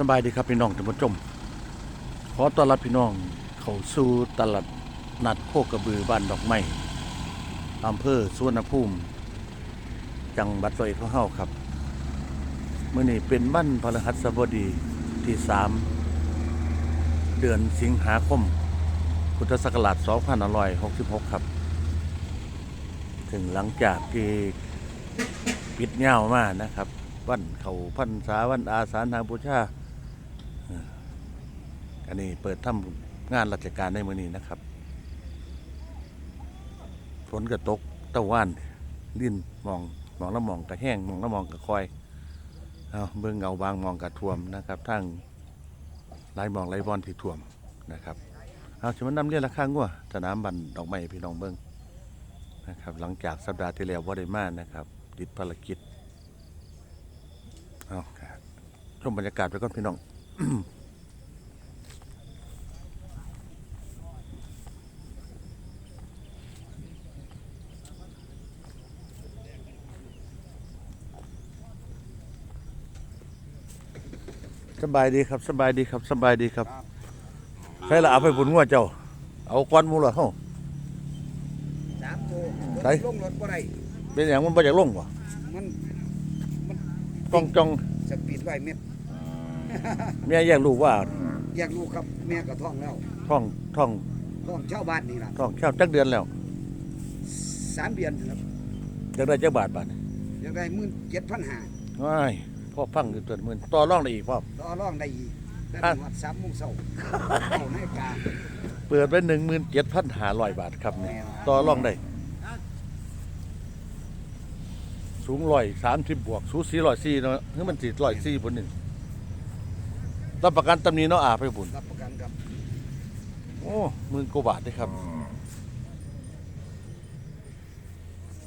สบายดีครับพี่น้องท่านผู้ชม ขอต้อนรับพี่น้องเข้าสู่ตลาดนัดโคกระบือบ้านดอกไม้อำเภอสุวรรณภูมิ จังหวัดร้อยเอ็ดของเฮาครับเมื้อนี้เป็นวันพฤหัสบดีที่สามเดือนสิงหาคม พุทธศักราช2566 ครับ ถึงหลังจากที่ปิดเหย้ามานะครับ วันเขาพันษาวันอาสาฬหบูชาเอ่อ อันนี้เปิดทำงานราชการในมือนี้นะครับ ฝนก็ตกตะวันลิ้นมองมองแล้วมองกระแห้งมองแล้วมองกระคอยเอาเบิ่งเงาบางมองกระท่วมนะครับทั้งลายมองลายบอลที่ท่วมนะครับเอาชมันนำเรียนราคางัวสนามบันดอกไม้พี่น้องเบิ่งนะครับ หลังจากสัปดาห์ที่แล้วว่าได้มานะครับ ติดภารกิจเอาครับชมบรรยากาศไปก่อนพี่น้อง บายดีครับสบายดีครับสบายดีครับใครละเอาไปบุญงัวเจ้า เอาก้อนหมูละเฮาสามตัวใส่ ลงรถบ่ได้เป็นอย่างมันบ่อยากลงบ่มันกองจองสปีดไว้เม็ด เมียแยกลูกว่าอยากลูกครับแม่ก็ท้องแล้วท้องท้องท้องเช่าบ้านนี่ล่ะท้องเช่าจักเดือนแล้วสามเดือนครับอยากได้จักบาทบาทนี่อยากได้มื่นเจ็ดพันห้าว้าย พ่อฟังอยู่ตัวหมื่นต่อรองได้อีกพ่อต่อรองได้อีกแต่อะวัดสามโมงเช้าเข้าในกาเปิดไว้หนึ่งหมื่นเจ็ดพันห้าร้อยบาทครับนี่ต่อรองได้ สูงร้อยสามสิบบวก สูสีร้อยสี่เนาะคือมันสี่ร้อยสี่บนหนึ่งรับประกันตำหนี้เนาะอาไปบุญ รับประกันครับโอ้หมื่นกว่าบาทเด้ครับ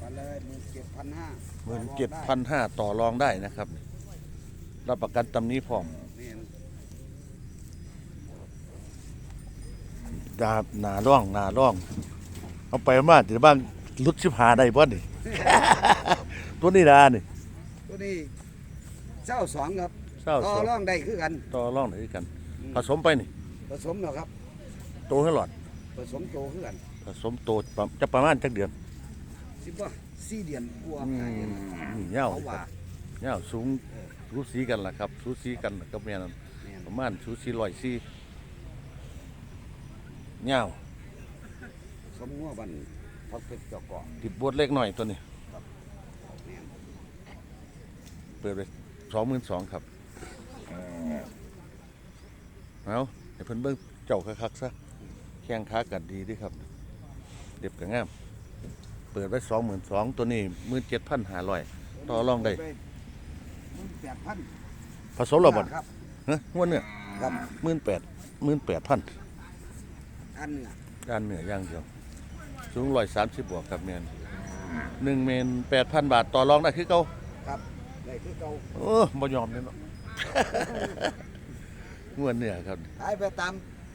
มาเลยมื่นเจ็ดพันห้าหมื่นเจ็ดพันห้าต่อรองได้นะครับ รับประกันตำหนี้พร้อมเนี่ยดาบหนาร่องหนาร่อง เอาไปมาเดี๋ยวบ้างลุดชิบหาได้บ่นี่ ตัวนี้ดานี่ ตัวนี้เจ้าสองครับเศร้าต่อสองรองได้คือกันต่อรองไหนกันอืมผสมไปนี่ผสมเนาะครับโตให้หลอด ผสมโตคือกันผสมโตประจะประมาณจักเดือนสิบว่าสี่เดือนกลัวอืหายมนี่เงาเขาคว่ารับเงาสูง สูสีกันล่ะครับสูสีกันกับแม่นั่นเนี่ยประมาณสูสีร้อยสี่เงาสมงัวบันพักเป็ดเจอกเกาะติดบวดเล็กหน่อยตัวนี้เนี่ยเปิดไปสองหมื่นสองครับเอาให้เพิ่นเบิ่งเจ้าคักๆซะแข้งขากัดดีเดิครับ เด็บกับงาม เปิดไว้สองหมื่นสองตัวนี้หมื่นเจ็ดพันห้าร้อยต่อรองได้มื่น แปดพันผสมแล้วบ่ครับฮะงวดเนื้อครับหมื่นแปดหมื่นแปดพันอันเนื้อด้านเหนือย่างเดียว สูงร้อยสามสิบบวกครับแมนหนึ่งเมนแปดพันบาทต่อรองได้คือเก่าครับได้คือเก่าเออบ่ยอมเลยเนาะงวดเนื้อครับขายไปตาม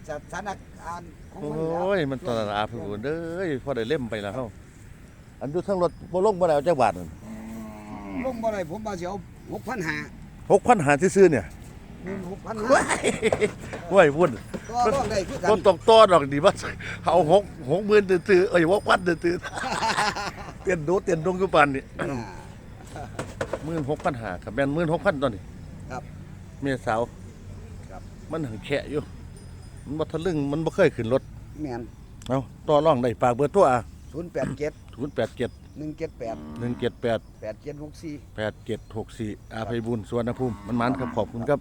สถานการณ์ของโอมันแล้ว้ยมันตลาดอาพี่บุญเด้ยพอได้เล่มไปแล้วเฮาอันดูทั้งรถบ่ลงบ่ได้เอาจักบาทนั่นลงบ่ได้ผมมาสิเอา หกพันห้า6,000หาซื่อๆเนี่ยหนึ่งหกพันห้าห้วยพุ่นก็ร้องได้คือกันบ่ต้องต่อดอกดีว่าเอา6 60,000ตื้อๆเอ้ย6,000ตื้อๆเตียนโดเตียนดงอยู่ปานนี่อ่า16,000หาครับแม่น16,000ตอนนี้ครับ เมียสาวครับ มันหังแขะอยู่ มันบ่ทะลึ่งมันบ่เคยขึ้นรถแมนเอาต่อรองได้ฝากเบอร์โทรอะศูนย์แปดเจ็ด087 หนึ่งเจ็ดแปด178แปดเจ็ดหกสี่8764อาภัยบุญสวนภูมิมันมันครับขอบคุณครับ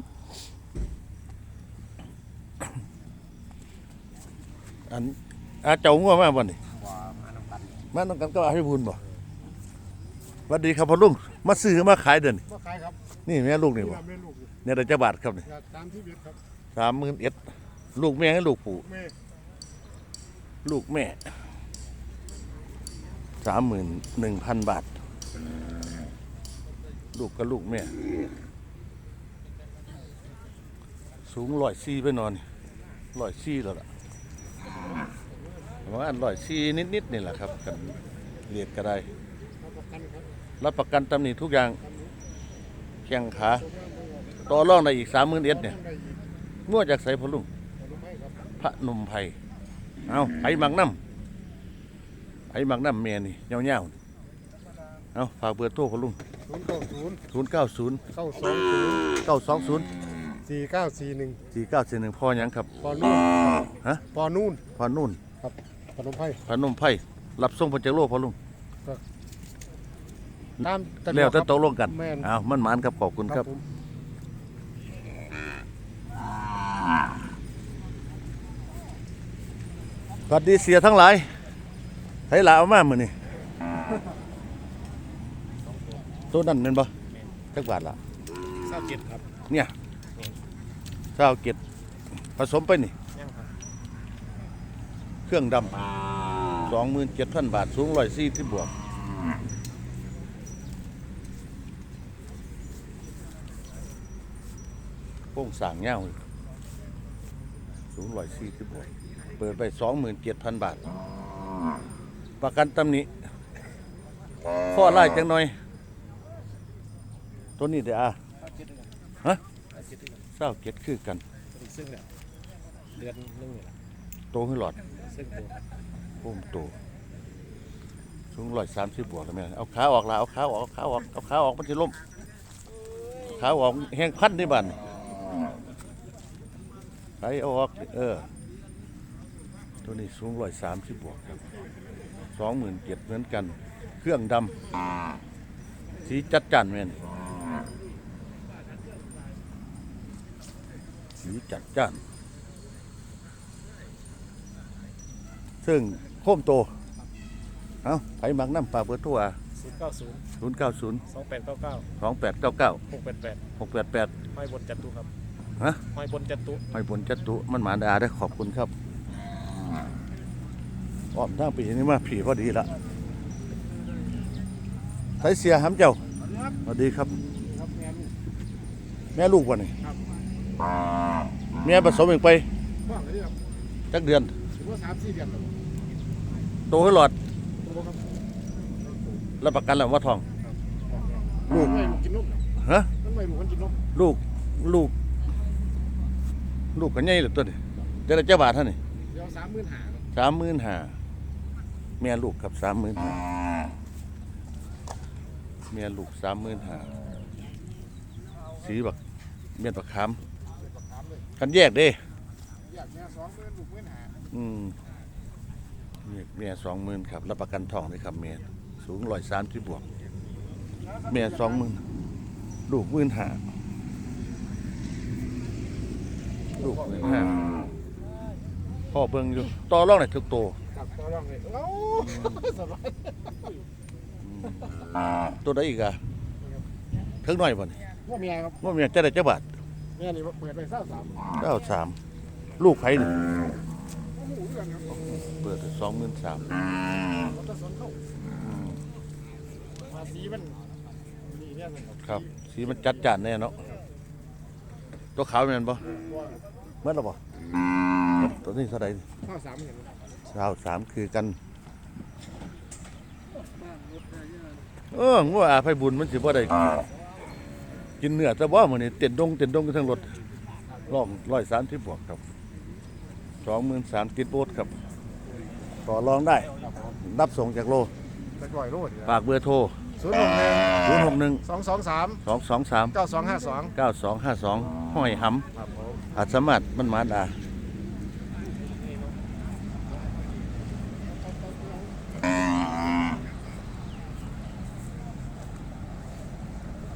อันอาเจ้างัวมาบ่นี่ว่ามาน้ำกันมาต้องกันก็อาภัยบุญบ่สวัสดีครับพ่อลุงมาซื้อมาขายเด้อนี่บ่ขายครับนี่แม่ลูกนี่นี่บ่ล่ะแม่ลูกอยู่เนี่ยได้จักบาทครับนี่อยากตามที่เวียดครับ31,000ลูกแม่ให้ลูกปู่แม่ลูกแม่ สามหมื่นหนึ่งพันบาท ลูกกับลูกแม่ สูงร้อยซี่ไปนอนร้อยซี่แล้วล่ะประมาณร้อยซี่นิดๆนี่แหละครับ กันเรียดก็ได้รับประกันครับประกันตำหนิทุกอย่างแข้งขาตัวว่าบ่อรองได้อีกสามหมื่นเอ็ดเนี่ยมั่วจากใสพลุงพระนมไผ่เอาไผ่มักน้ำ ไผ่หมักน้ำเมียนี่เงาๆเอาฝากเบอร์โทรพอลุงศูนย์เก้าศูนย์ศูนย์เก้าศูนย์เก้าสองศูนย์เก้าสองศูนย์สี่เก้าสี่หนึ่งสี่เก้าสี่หนึ่งพ่อหยังครับ ปอนู่นฮะ ปอนู่นพ่อนุ่นพนมไพรพระนมไผ่รับส่งพระเจ้าโลกพอลุง ตามสะดแล้วกคจะรับ ตกลงกันแม่นเอามันหมานครับขอบคุณครับผมสวัสดีเสียทั้งหลาย ไทยลาวมามือนี่ตัวนั้นเป็นบ่จักบาทละเศร้าเจ็ดครับเนี่ยเจ้าเก็ดผสมไปนี่ ยังครับเครื่องดำสองหมื่นเจ็ดพันบาท สูงร้อยสี่ที่บวกโค้งสร้างเงาอีกสูงร้อยสี่ที่บวก เปิดไปสองหมื่นเจ็ดพันบาท ประกันตำหนิข้อไล่จังหน่อย ตัวนี้เดี๋ยวอะฮะเศร้าเก็ดคือกัน ซึ่งเนี่ยเดือนนึงเนี่ยโตขึ้นหลอดซึ่งตัวพุ่มโตสูงร้อยสามสิบบวกแล้วแม่เอาขาออกละเอาขาออกเอาขาออกเอาขาออกมันจะล้มเอาขาออกแห้งพันที่บ้านไปเอาออก เออ ตัวนี้สูงร้อยสามสิบบวกครับ สองหมื่นเจ็ดเหมือนกัน เครื่องดำสีจัดจ้านแม่นสีจัดจ้านซึ่งโคมโต เอาไผมักน้ำปลาเปิดทั่วศูนย์เก้าศูนย์ศูนย์เก้าศูนย์สองแปดเก้าเก้าสองแปดเก้าเก้าหกแปดแปดหกแปดแปดห้อยบนจัตุครับฮะห้อยบนจัตุไม่ผลจัตุมันหมาดาได้อขอบคุณครับ อ้อมทางปีนี้มาผีพอดีละไทยเสียหำเจ้าสวัสดีครับ แม่ลูกวันนี้แม่ผสมเองไปจักเดือนโตขึ้นหลอด รับประกันแล้วว่าทอง ลูกฮะลูกลูก ลูกกันใหญ่เหรือตัวนี้จะได้เจ้าบาทเท่านี่สามหมื่นหาสามหมื่นห้า แม่ลูกครับสามหมื่นห้าแม่ลูกสามหมื่นห้าสีบักเมียนบักขามคันแยกเด้อยากแม่สองหมื่นลูกหมื่นหาอืมแยสองหมื่นครับรับประกันทองเลยครับแม่สูงร้อยสามที่บวกแม่สองหมื่นลูกหมื่นห้าลูกหมื่นห้าพ่อเบิ่งอยู่ต่อรองไหนทุกตัว ครับตัวรองเลยเอ้าสบายตัวใดอีกอะถึงหน่อยบ่นี่ว่าเมียครับว่าเมียจะได้เจ้าบาทเมียนี่เปิดไปเศร้าสามเก้าสามลูกไผนี่โอ้โหเรื่องครับเปิดสองหมื่นสามรถจะสนเข้าภาษีมันนี่เนี่ยมันครับ สีมันจัดจ้านแน่เนาะตัวขาวแม่นบ่เมื่อไรบ่ตัวนี้เท่าไหร่ข้าวสามอย่าง สาวสามคือกัน เอองัวอาไผบุญมันสิบ่ได้กินเนื้อแต่ว่ามื้อนี้เต็นดงเต็นดงกันทั้งรถร้อง130บวกครับ23,000ติดโบสครับ ต่อรองได้ รับส่งจากโลตะกร้อยโลดฝากเบอร์โทรศูนย์หกหนึ่ง061สองสองสาม223เก้าสองห้าสอง9252ห้อยหครับผมำอาจสามารถมันมาดา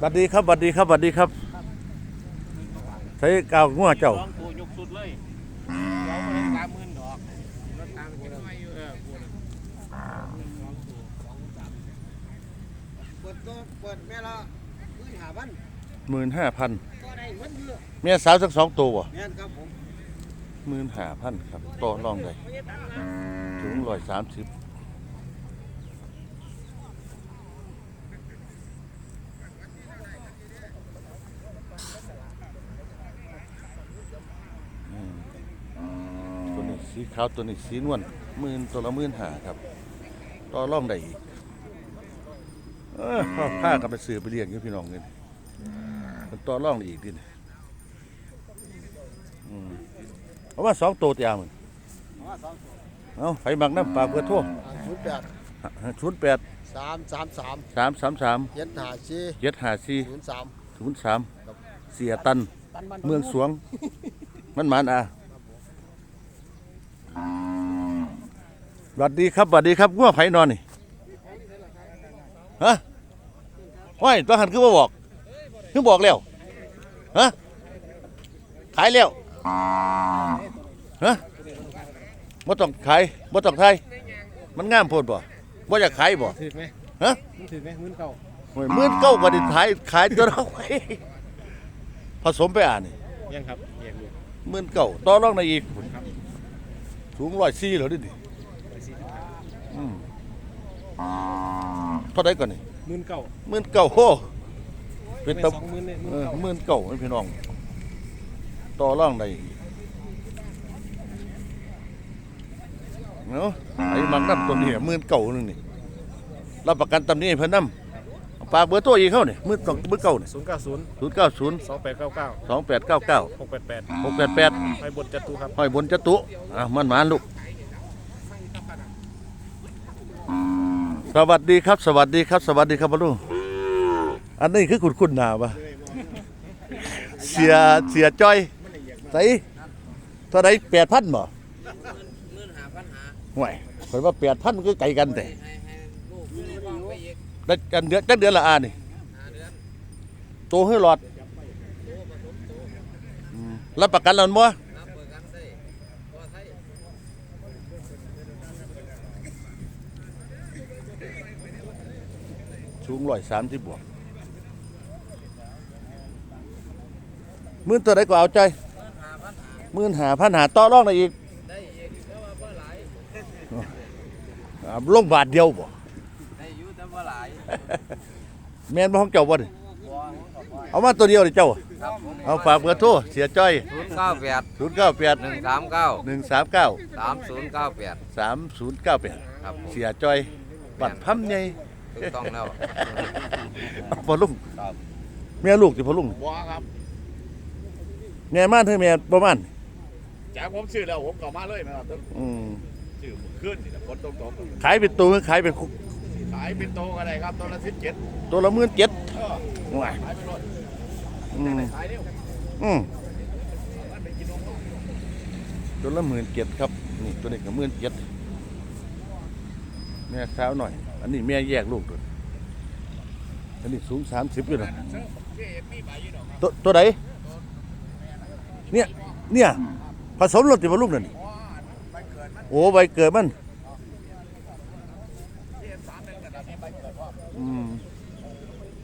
บัดดีครับบัดดีครับบัดดีครับใช้กาวงัวเจ้าสองตัวยกสุดเลยเดี๋ยวมาสามหมื่นดอกรถตามกันไม่เออพูดเปิดตัวเปิดแม่ละพื้นหาบ้านหมื่นห้าพันก็ได้เงินเยอะเมียสาวสักสองตัวบ่แม่นครับผมหมื่นห้าพันครับต่อรองได้ถึงร้อยสามสิบตัวนี้สีขาวตัวนี้สีนวลหมื่นตัวละหมื่นห้าครับต่อรองได้อีกเออพ่อข้ากันไปซื้อไปเลี้ยงอยู่พี่น้องเงินมันต่อรองได้อีกดิอืมเอาว่าสองตัวเตียมึงเอามาสองตัวเอาไฟบังน้ำปลากเพื่อทั่วศูนย์แปดศูนย์แปดสามสามสามสามสามสามเจ็ดห้าสี่เจ็ดห้าสี่ศูนย์สามศูนย์สามเสียตันตันบ้านเมืองสวง มันหมานอะ สวัสดีครับสวัสดีครับงัวไผนอนนี่ฮะห้อยตัวหันคือบ่บอกคือบอกแล้วฮะขายแล้วฮะบ่ต้องขายบ่ต้องไทยมันงามโพดบ่บ่อยากขายบ่ถือไหมฮะมันถือไหมมื้นเก่าโอ้ยมื่นเก้าบ่ได้ขายขายตัวเราไว้ผสมไปอ่านนี่ยังครับแยกลูกหมื่นเก่าต่อรองในอีกสูงร้อยสี่เหรอดิดิ อืมเท่าไดก่อนนี่มื้นเก่าหมื่นเก่าโหเป็นไม่ตะสองมื้นเลยมื้นเออเก่าหมื่นเก่าพี่น้อง ต่อรองในอีกเนาะไอ้มังน้ำตัวนี้หมื่นเก่านึงนี่รับประกันตำนี้ให้เพิ่นนำฝากเบอร์โทรอีกเข้านี่หมื่นสองหมื่นเก่านี่ศูนย์เก้าศูนย์ศูนย์เก้าศูนย์สองแปดเก้าเก้าสองแปดเก้าเก้าหกแปดแปดหกแปดแปดไปบนจตุครับห้อยบนจตุอะมันหมานลูก วัสดีครับ สวัสดีครับ สวัสดีครับพ่อลุงอันนี้คือคุณคุณนาปะเสียเสียจ้อยใส่เท่าไรแปดพันบ่มื่นหาปัญหาห่วยข่อยว่าแปดพันมันก็ไกลกันแต่ได้กันเดือนจักเดือนละอานี่โตให้หลอดรับประกันแล้วมั้ นับเปิดกันได้ตัวไทย สูงร้อยสามสิบบวกหมื่นตัวไหนก็เอาใจมื่นหาปัญหาหมื่นหาพันหาต่อรองได้อีกได้อีกแต่ว่าบ่หลายอ่าลงบาทเดียวบ่ได้อยู่แต่บ่หลายแม่นบ่ของเจ้าบ่นี่บ่ของก็บ่เอามาตัวเดียวเลยเจ้าครับผมเอาฝากเบอร์โทรเสียจ้อยศูนย์เก้าแปด098หนึ่งสามเก้า139สามศูนย์เก้าแปด3098ครับผมเสียจ้อย บัตรพัมใหญ่ ถูกต้องแล้วเอาพ่อลุงครับ แม่ลูกสิพ่อลุงบัวครับแม่ม่านเธอแม่บ่ม่านจากผมซื้อแล้วผมกลับมาเลยนะครับอืมซื้อขึ้นนี่นะคนตรงตรงขายเป็นตัวหรือขายเป็นคุกขายเป็นโตอะไรครับตัวละสิบเจ็ดตัวละหมื่นเจ็ดเออว้ายขายไปรถอืมขายเร็วอืมมันไปกินนมตัวละหมื่นเจ็ดครับนี่ตัวนี้ก็หมื่นเจ็ดแม่สาวหน่อย อันนี้แม่แยกลูกด้วยอันนี้สูงสามสิบอยู่นะเจ๊มีใบอยู่ดอกครับตัวตัวไหนเนี่ยเนี่ยผสมรสติมาลูกนั่นนี่ใบเกิดมันโอ้ใบเกิดมันเจ๊สามเดือนกันนะมีใบเกิดว่าอืม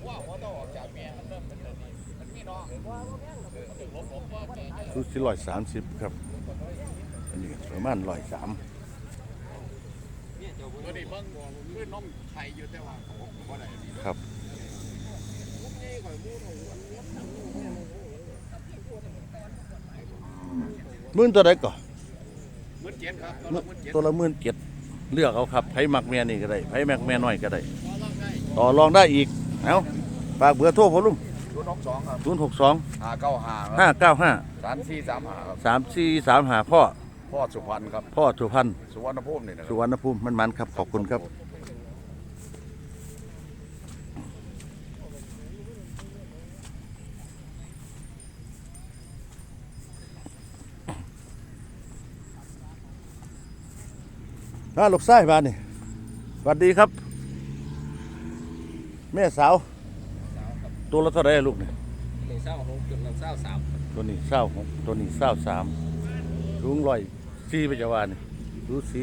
ว่าหัวต้องออกจากเมียมันเริ่มเป็นแบบนี้มันมีน้องมันถึงลบผมว่าแม่สูงสี่ร้อยสามสิบครับ อันนี้ประมาณร้อยสาม ตัวนี้เบิ่งคือนมไข่อยู่แต่ว่าผมบ่ได้ครับหมื่นตัวใดก่อนมื่นเจ็ดครับตัวละมื่นเจ็ดตัวละหมื่นเจ็ดเลือกเอาครับไผมักแม่นี่ก็ได้ไผมักแม่น้อยก็ได้ ต่อรองได้อีกเอาฝากเบอร์โทรพ่อลุงศูนย์หกสองครับศูนย์หกสองห้าเก้าห้าห้าเก้าห้าสามสี่สามห้าครับสามสี่สามหาพ่อ พ่อสุพรรณครับ พ่อสุพรรณสุวรรณภูมินี่นะคสุรับวรรณภูมิมันมันครับ ขอบคุณครับ น้าลูกไส้บ้านนี่สวัสดีครับ แม่สาว ตัวละเท่าไหรลูกนี่หนึ่งเศร้าหกจุดหนึ่งเศร้าสามตัวนี้เศร้าหกตัวนี้เศร้าสามลุงลอย ซีไปจะว่านี่ดูสี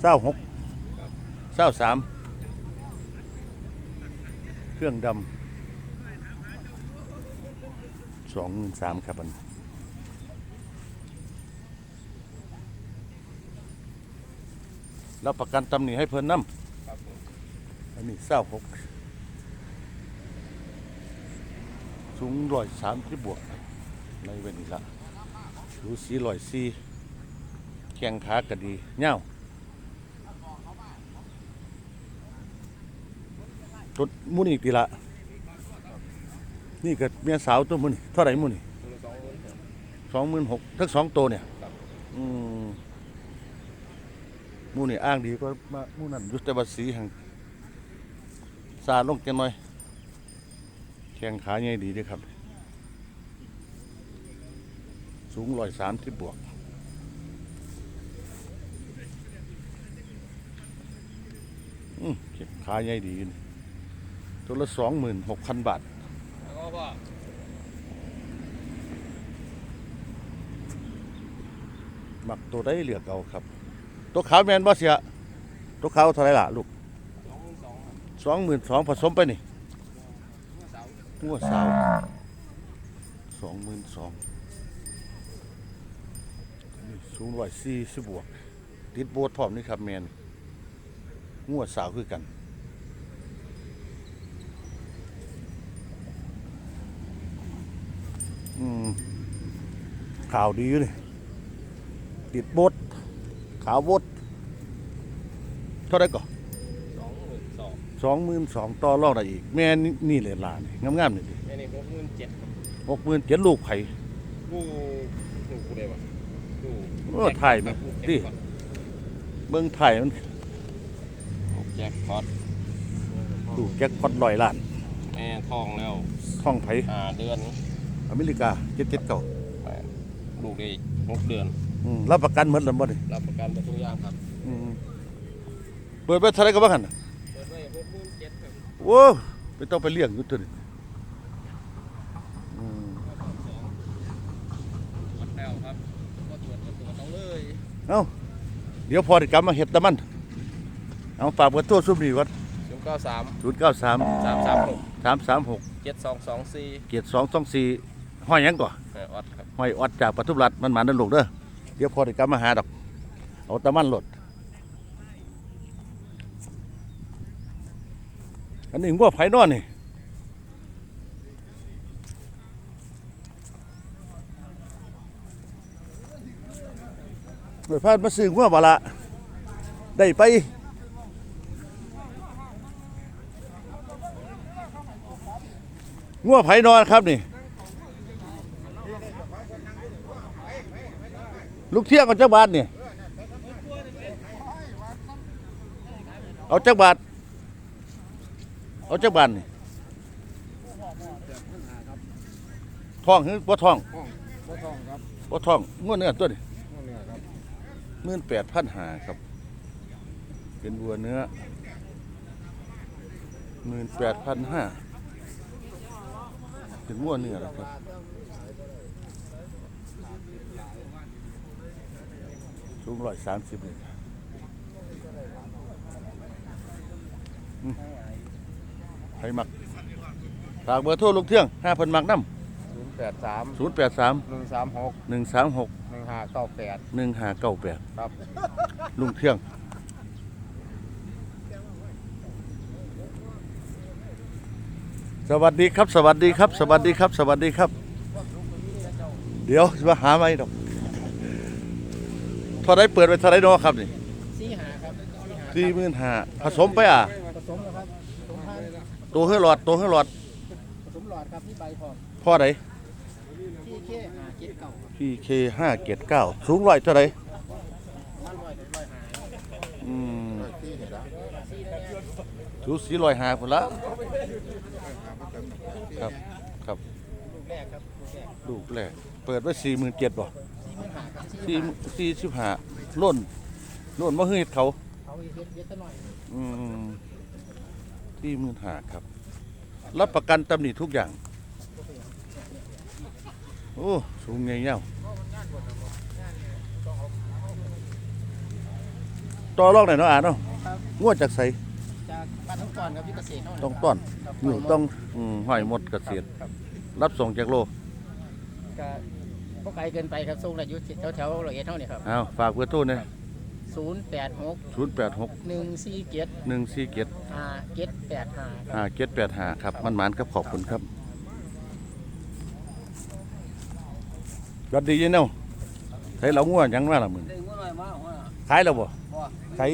เศร้าหกเศร้าสามเครื่องดำสองหมื่นสามครับมันรับประกันตำหนิให้เพิ่นน้ำอันนี้เศร้าหกสูงร้อยสามที่บวก ในเวนิละดูสีร้อยสีแข้งขาก็ดีเง่าตุดมุนอีกทีละนี่ก็เมียสาวตัวมื้อนี่เท่าไหร่มื้อนี่สองหมื่น26,000ทั้งสองตัวเนี่ยอืมมูนี่อ้างดีก็มามูนั้นยู่แต่ว่าสีแห่งซาลงจังหน่อยแข้งขาใหญ่ดีด้อครับ สูง130บวก อืมเก็บขาใหญ่ดีนี่ตัวละสองหมื่นหกพันบาทหมักตัวได้เหลือกเอาครับ ตัวขาวแมนบ่เสีย ตัวขาวเท่าไรล่ะลูกสองหมื่นสองผสมไปนี่หัวสาวสองหมื่นสอง สูงร้อยสี่สิบบวก ติดโบสถ์พร้อมนี่ครับแมนงัวสาวคือกันอืมข่าวดีอยู่นี่ติดโบสถ์ขาวโบสถ์เท่าไรก่อนสองหมื่นสองสองหมื่นสองต่อรองได้อีก แม่นี่นี่เลยล่ะนี่งามๆนี่ดิแม่นี่หกหมื่นเจ็ดหกหมื่นเจ็ดลูกไผ่ลูกลูกกูได้ปะลูก โอ้ถ่ายมันดิเบิ้งไผ่มันแจ็คพอตลูกแจ็คพอตลอยล้าน แม่ทองแล้วท่องไผ่ห้าเดือน อเมริกาเจ็ดเจ็ดเก้าแม่ลูกได้หกเดือนรับประกันหมดแล้วบ่นี่รับประกันไปทุกอย่างครับอืมเปิดไปเท่าไรก็บ้างหันน่ะเปิดไว้หกหมื่นเจ็ดครับโอ้ไปต้องไปเลี้ยงอยู่ตัวนี้อืม ตรวจแล้วครับก็ตรวจก็ตรวจเอาเลย เอ้าเดี๋ยวพอได้กลับมาเห็ดตะมัน เอาฝากเบอร์โทรซุมนี่วัดศูนย์เก้าสามศูนย์เก้าสามสามสามหกสามสามหกเจ็ดสองสองสี่เกียรติสองสองสี่ห้อยหยังก่อออดครับ ห้อยออดจากปทุมรัฐมันหมานนั่นลูกเด้อเดี๋ยวพอได้กลับมาหาดอก เอาตะมันรถอันนี้งัวไผ่นอนนี่ เปิดพานมาซื้องัวบ่ละได้ไปงัวไผ่นอนครับนี่ ลูกเที่ยงเอาจักบาทเนี่ยเอาจักบาทเอาจักบาทนี่ทองหรือบ่ทองบ่ทองครับบ่ทองงวดเนื้อตัวนี้ หมื่นแปดพันหาครับ เป็นวัวเนื้อหมื่นแปดพันห้าเป็นวัวเนื้อแล้วครับสูงร้อยสามสิบเลยอืมใครมักฝากเบอร์โทรลูกเที่ยงห้าพันมักน้ศูนย์แปดสามำศูนย์แปดสามหนึ่งสามหกหนึ่งสามหกหนึ่งห้าเก้าแปดหนึ่งห้าเก้าแปดครับลุงเที่ยง สวัสดีครับ สวัสดีครับ สวัสดีครับ สวัสดีครับ เดี๋ยวมาหาไม่ดอกเท่าไรเปิดไปเท่าไรเนาะครับนี่สี่หาครับสี่หาสี่หมื่นห้าผสมไปอะ ผสมแล้วครับผสมพันธุ์ตัวเฮือหลอดตัวเฮือหลอดผสมหลอดครับที่ใบพร้อมพ่อไหน ที่แค่หาเจ็ดเก่า พี่เคห้าเกตเก้าสูงร้อยเท่าไรบ้านลอยถึงลอยหาอืมที่เห็นแล้วสูสีร้อยหาคนละครับครับลูกแรกครับลูแลเปิดไว้สี่หมื่นเจ็ดบ่สี่สี่สี่สิบห้าล้นล้นมาเฮ็ดเขาเขาเฮ็ดเฮ็ดซะหน่อยอืมสี่หมื่นห้าครับ รับประกันตำหนิทุกอย่าง โอ้สูงใหญ่เงาต่อรองไหนอยเนาะอ่านเนาะครับงวดจากใสจากบ้านทั้งก่อนครับที่เกษตรเท่านั้นต้องต้อนครับอยู่ต้องอืมห้อยหมดเกษตรครับรับส่งจากโลก็บ่ไกลเกินไปครับส่งระยุแถวแถวๆร้อยเอ็ดเท่านี้ครับอ้าวฝากเบอร์โทรเนี่ยศูนย์แปดหกศูนย์แปดหกหนึ่งสี่เจ็ดหนึ่งสี่เจ็ดห้าเจ็ดแปดห้าห้าเจ็ดแปดห้าครับมันหมานครับขอบคุณครับ สวัสดีเจ้าเนาะใช้เราง่วงยังว่าละมึงดึงว่าหน่อยมาว่าขายแล้วบ่บ่ขาย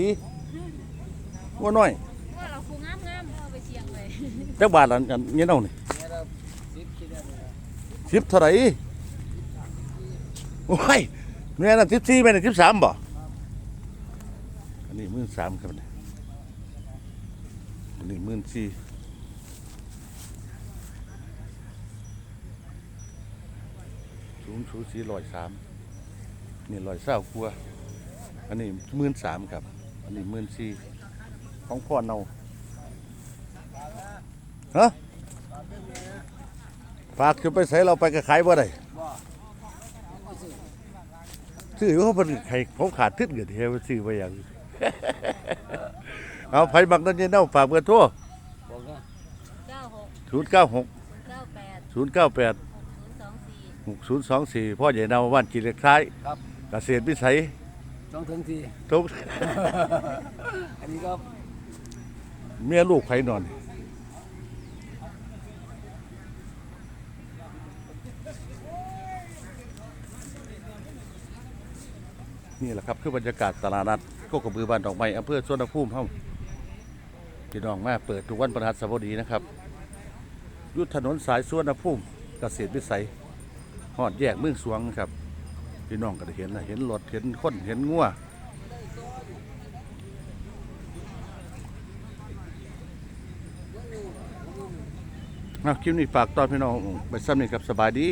ง่วงน้อยว่าเราคูงามงามๆเอาไปเชียงเลยจักบาทละอันเงี้ยเนาะนี่เนี่ยเราสิบเคสิบเท่าไหร่โอ้ยแม่น่ะสิบสี่แม่น่ะสิบสามบ่อันนี้หมื่นสามครับเนี่ยอันนี้หมื่นสี่ สูงสูงสี่ร้อยสามนี่ร้อยเศร้ากว่าอันนี้หมื่นสามครับ อันนี้หมื่นสี่ของพ่อเนาฮะฝากจะไปใส่เราไปก็ขายบ่ได้ซื้อเขาเป็นไข่เขาขาดทึดเกิดเฮวซื้อไปอย่างเอาไผบักนั่นเย็นเอาฝากเบอร์โทรบอกนะเก้าหกศูนย์เก้าหกเก้าแปดศูนย์เก้าแปด หกศูนย์สองสี่หกศูนย์สองสี่พ่อใหญ่นาบ้านจีเล็กท้ายครับเกษตรวิสัยต้องถึงที ทุก อันนี้ก็เมียลูกไผนอน นี่แหละครับคือบรรยากาศตลาดนัดโคกระบือบ้านดอกไม้อำเภอสวนภูมิเฮาพี่น้องมาเปิดทุกวันพฤหัสบดีนะครับอยุทธถนนสายสวนภูมิเกษตรวิสัย หอดแยกเมืองสวงครับพี่น้องก็ได้เห็นนะเห็นรถเห็นคนเห็นงัวนะคลิปนี้ฝากตอนพี่น้องไปซ้ำนี่ครับสบายดี